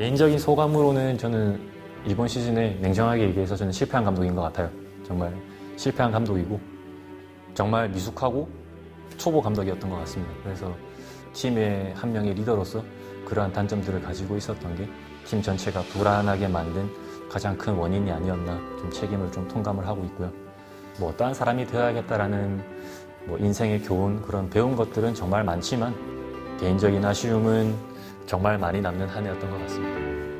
개인적인 소감으로는 저는 이번 시즌에 냉정하게 얘기해서 저는 실패한 감독인 것 같아요. 정말 실패한 감독이고 정말 미숙하고 초보 감독이었던 것 같습니다. 그래서 팀의 한 명의 리더로서 그러한 단점들을 가지고 있었던 게 팀 전체가 불안하게 만든 가장 큰 원인이 아니었나 좀 책임을 좀 통감을 하고 있고요. 뭐 어떠한 사람이 되어야겠다라는 뭐 인생의 교훈 그런 배운 것들은 정말 많지만 개인적인 아쉬움은 정말 많이 남는 한 해였던 것 같습니다.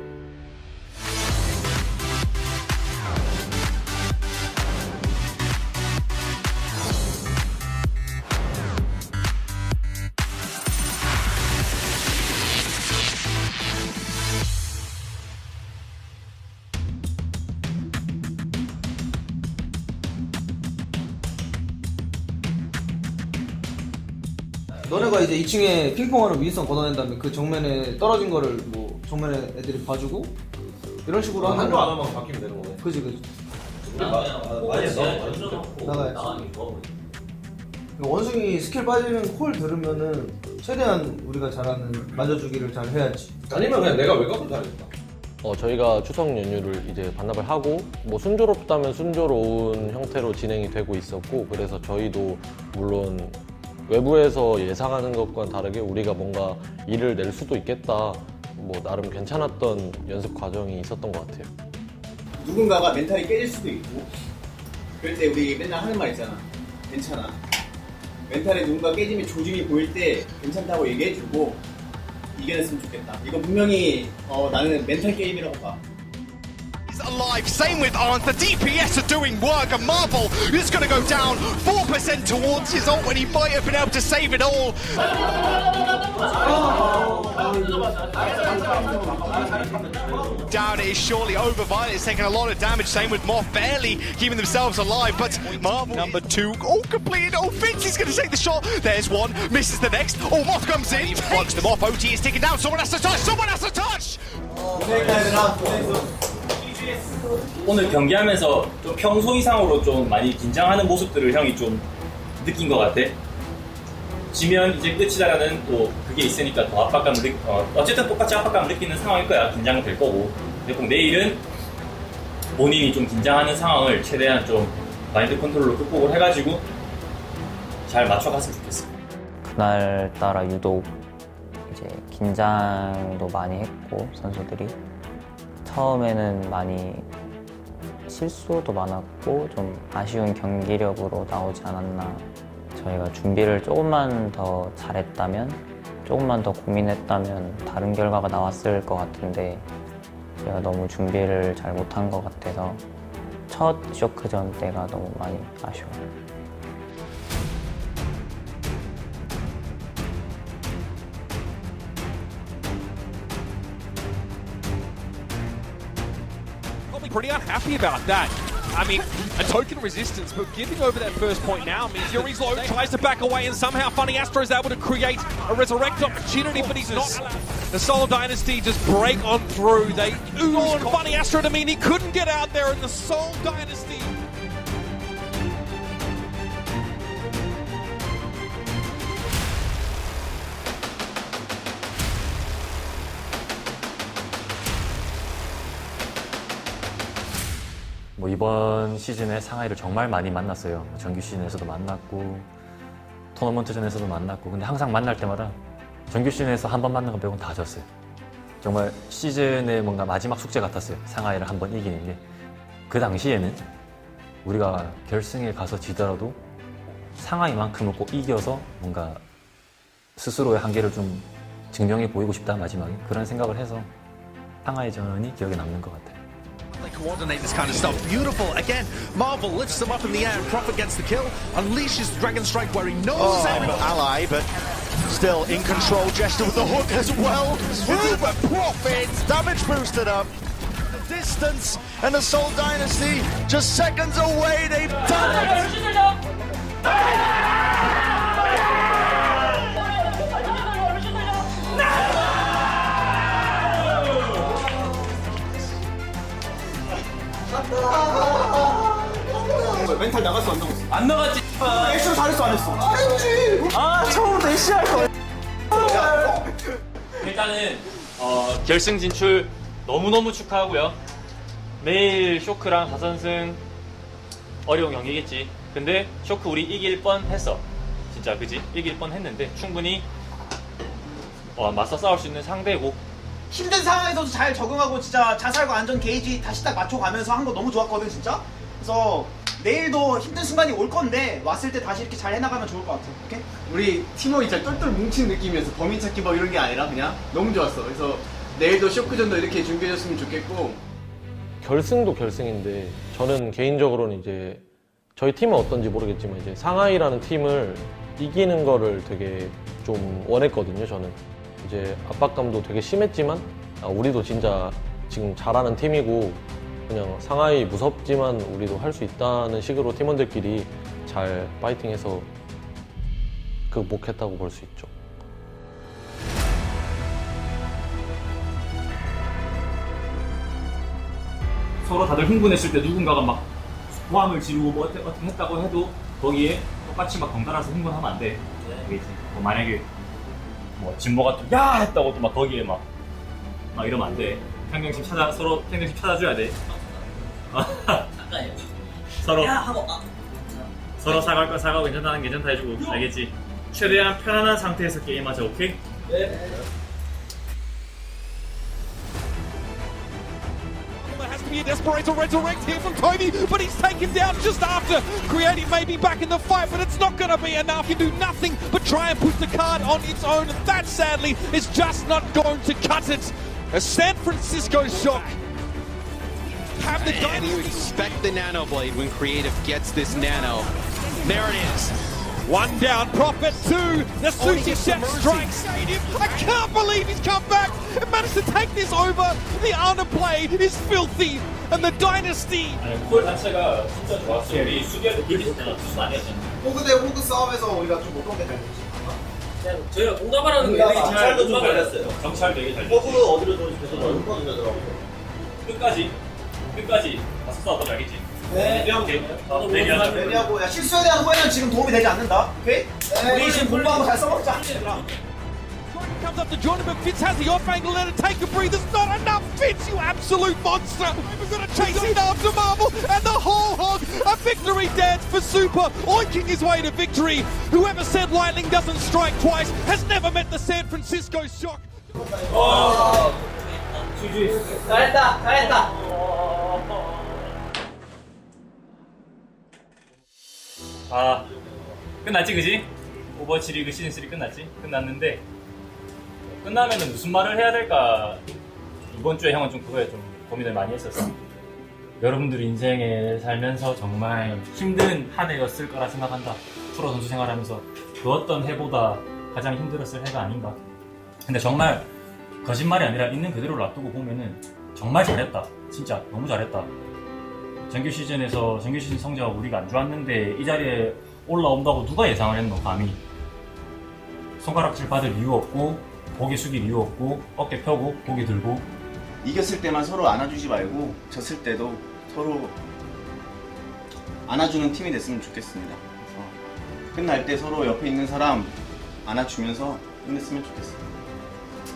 너네가 이제 2층에 핑퐁하는 윈선 걷어낸 다음에 그 정면에 떨어진 거를 뭐 정면에 애들이 봐주고 이런 식으로 하면 한거 안 하면 바뀌면 되는 거네. 그지 그지 많이 했어. 나가야지 원숭이 스킬 빠지는 콜 들으면은 최대한 우리가 잘하는 맞아주기를 잘 해야지 아니면 그냥 내가 외곽으로 잘했다. 어, 저희가 추석 연휴를 이제 반납을 하고 뭐 순조롭다면 순조로운 형태로 진행이 되고 있었고 그래서 저희도 물론 외부에서 예상하는 것과는 다르게 우리가 뭔가 일을 낼 수도 있겠다. 뭐 나름 괜찮았던 연습 과정이 있었던 것 같아요. 누군가가 멘탈이 깨질 수도 있고 그럴 때 우리 맨날 하는 말 있잖아. 괜찮아. 멘탈에 누군가 깨지면 조짐이 보일 때 괜찮다고 얘기해주고 이겨냈으면 좋겠다. 이거 분명히 어, 나는 멘탈 게임이라고 봐 alive. Same with Arndt. The DPS are doing work. And Marvel is going to go down 4% towards his ult when he might have been able to save it all. Down it is surely over. Violet is taking a lot of damage. Same with Moth, barely keeping themselves alive. But Marvel, number two, all completed. Oh, Vince is going to take the shot. There's one, misses the next. Oh, Moth comes in, plugs them off. OT is ticking down. Someone has to touch. Someone has to touch. 오늘 경기하면서 좀 평소 이상으로 좀 많이 긴장하는 모습들을 형이 좀 느낀 것 같아. 지면 이제 끝이다라는 또 그게 있으니까 더 압박감을 느, 어, 어쨌든 똑같이 압박감을 느끼는 상황일 거야. 긴장은 될 거고. 근데 꼭 내일은 본인이 좀 긴장하는 상황을 최대한 좀 마인드 컨트롤로 극복을 해가지고 잘 맞춰갔으면 좋겠어. 그날 따라 유독 이제 긴장도 많이 했고 선수들이 처음에는 많이 실수도 많았고 좀 아쉬운 경기력으로 나오지 않았나 저희가 준비를 조금만 더 잘했다면 조금만 더 고민했다면 다른 결과가 나왔을 것 같은데 제가 너무 준비를 잘 못한 것 같아서 첫 쇼크전 때가 너무 많이 아쉬워요. Pretty unhappy about that. I mean, a token resistance, but giving over that first point now means Yuri's low tries to back away, and somehow Funny Astro is able to create a resurrect opportunity, but he's not. The Soul Dynasty just break on through. They ooze on Funny Astro to mean he couldn't get out there, and the Soul Dynasty. 뭐 이번 시즌에 상하이를 정말 많이 만났어요. 정규 시즌에서도 만났고 토너먼트전에서도 만났고 근데 항상 만날 때마다 정규 시즌에서 한 번 만난 거 빼고는 다 졌어요. 정말 시즌의 뭔가 마지막 숙제 같았어요. 상하이를 한 번 이기는 게. 그 당시에는 우리가 결승에 가서 지더라도 상하이만큼은 꼭 이겨서 뭔가 스스로의 한계를 좀 증명해 보이고 싶다 마지막에 그런 생각을 해서 상하이전이 기억에 남는 것 같아요. They coordinate this kind of stuff. Beautiful. Again, Marvel lifts them up in the air and Prophet gets the kill. Unleashes Dragon Strike where he knows Oh, everyone. ally, but still in control. Jester with the hook as well. Through, but Profits damage boosted up. The distance and the Soul Dynasty just seconds away. They've done it. 멘탈 나갔어 안 나갔어 안 나갔지. 액션 잘했어 안 했어 알지 아 처음부터 애쉬 할 거야 일단은 어, 결승 진출 너무너무 축하하고요. 매일 쇼크랑 4선승 어려운 경기겠지. 근데 쇼크 우리 이길 뻔 했어. 진짜 그지? 이길 뻔 했는데 충분히 어, 맞서 싸울 수 있는 상대고 힘든 상황에서도 잘 적응하고 진짜 자살과 안전 게이지 다시 딱 맞춰가면서 한 거 너무 좋았거든 진짜. 그래서 내일도 힘든 순간이 올 건데 왔을 때 다시 이렇게 잘 해나가면 좋을 것 같아. 오케이? 우리 팀워크 진짜 똘똘 뭉친 느낌이어서 범인 찾기 막 이런 게 아니라 그냥 너무 좋았어. 그래서 내일도 쇼크전도 이렇게 준비해줬으면 좋겠고 결승도 결승인데 저는 개인적으로는 이제 저희 팀은 어떤지 모르겠지만 이제 상하이라는 팀을 이기는 거를 되게 좀 원했거든요. 저는 이제 압박감도 되게 심했지만 아, 우리도 진짜 지금 잘하는 팀이고 그냥 상하이 무섭지만 우리도 할 수 있다는 식으로 팀원들끼리 잘 파이팅해서 극복했다고 볼 수 있죠. 서로 다들 흥분했을 때 누군가가 막 고함을 지르고 뭐 어떻게, 했다고 해도 거기에 똑같이 막 덩달아서 흥분하면 안 돼. 알겠지? 뭐 만약에 뭐 진모가 또 야 했다고 또 막 거기에 막, 막 이러면 안 돼. 평경심 찾아 서로 평경심 찾아줘야 돼. 서로 서로 사과할 거 사과하고 괜찮다는 게 괜찮다 해주고 알겠지? 최대한 편안한 상태에서 게임하자 오케이? There has to be a desperate to resurrect here from Toby, but he's taken down just after. Creative may be back in the fight, but it's not going to be enough. You do nothing but try and push the card on its own, and that sadly is just not going to cut it. A San Francisco shock. Have the And you expect the Nano Blade when Creative gets this Nano. There it is. One down, Prophet two. The sushi chef strikes. I can't believe he's come back and managed to take this over. The honor blade is filthy, and the dynasty 아니 콜 자체가 진짜 좋았어. 우리 수비할 때 빌리 때가 투수 많이 했잖아. 호그 대 호그 싸움에서 우리가 좀 못하게 잘 됐지. 저희가 공감하라는 게 되게 잘 좀 걸렸어요. 경찰 되게 잘 됐지. 허브 어디로 돌리면서 흠뻑이 되더라고요. 끝까지 끝까지 가서 싸웠던 거 알겠지? 네. 오케이. 어, 내리하자. 레디하고 야 실수에 대한 후회는 지금 도움이 되지 않는다. 오케이? 우리 지금 공부한 거 잘 써먹자. comes up to join him, but Fitz has the off angle. Let it take a breather. It's not enough. Fitz, you absolute monster. We've got to chase it after Marvel, and the whole hog. A victory dance for Super, oinking his way to victory. Whoever said lightning doesn't strike twice has never met the San Francisco shock. 잘했다, 잘했다. 아 끝났지 그지? 오버워치 리그 시즌 3 끝났지? 끝났는데 끝나면은 무슨 말을 해야 될까 이번 주에 형은 좀 그거에 좀 고민을 많이 했었어. 여러분들 인생에 살면서 정말 힘든 한 해였을 거라 생각한다. 프로 선수 생활하면서 그 어떤 해보다 가장 힘들었을 해가 아닌가. 근데 정말 거짓말이 아니라 있는 그대로 놔두고 보면은 정말 잘했다. 진짜 너무 잘했다. 정규 시즌에서 정규 시즌 성적가 우리가 안 좋았는데 이 자리에 올라온다고 누가 예상을 했노 감히 손가락질 받을 이유 없고 고개 숙일 이유 없고 어깨 펴고 고개 들고 이겼을 때만 서로 안아주지 말고 졌을 때도 서로 안아주는 팀이 됐으면 좋겠습니다. 그래서 끝날 때 서로 옆에 있는 사람 안아주면서 끝냈으면 좋겠어요.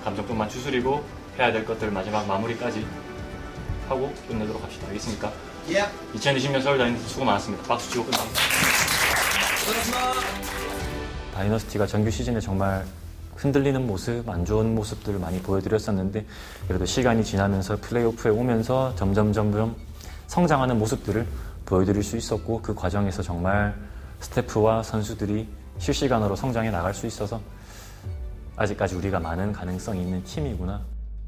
감정뿐만 추스리고 해야 될 것들 마지막 마무리까지 하고 끝내도록 합시다 알겠습니까? 예. 2020년 서울 다이너스 수고 많았습니다 박수 치고 끝납니다 다이너스티가 정규 시즌에 정말 흔들리는 모습, 안 좋은 모습들을 많이 보여드렸었는데 그래도 시간이 지나면서 플레이오프에 오면서 점점 점점 성장하는 모습들을 보여드릴 수 있었고 그 과정에서 정말 스태프와 선수들이 실시간으로 성장해 나갈 수 있어서 아직까지 우리가 많은 가능성이 있는 팀이구나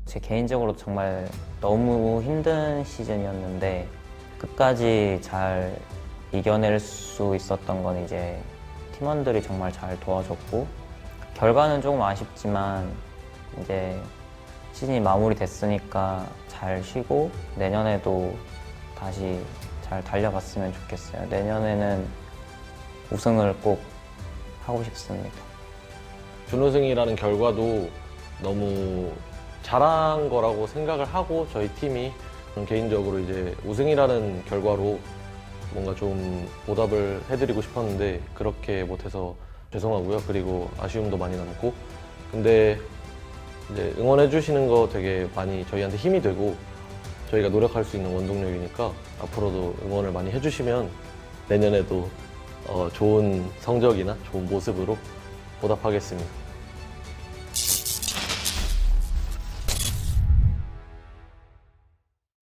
제 개인적으로 정말 너무 힘든 시즌이었는데 끝까지 잘 이겨낼 수 있었던 건 이제 팀원들이 정말 잘 도와줬고 결과는 조금 아쉽지만 이제 시즌이 마무리됐으니까 잘 쉬고 내년에도 다시 잘 달려갔으면 좋겠어요. 내년에는 우승을 꼭 하고 싶습니다. 준우승이라는 결과도 너무 잘한 거라고 생각을 하고 저희 팀이 개인적으로 이제 우승이라는 결과로 뭔가 좀 보답을 해드리고 싶었는데 그렇게 못해서 죄송하고요. 그리고 아쉬움도 많이 남고 근데 이제 응원해 주시는 거 되게 많이 저희한테 힘이 되고 저희가 노력할 수 있는 원동력이니까 앞으로도 응원을 많이 해주시면 내년에도 어, 좋은 성적이나 좋은 모습으로 보답하겠습니다.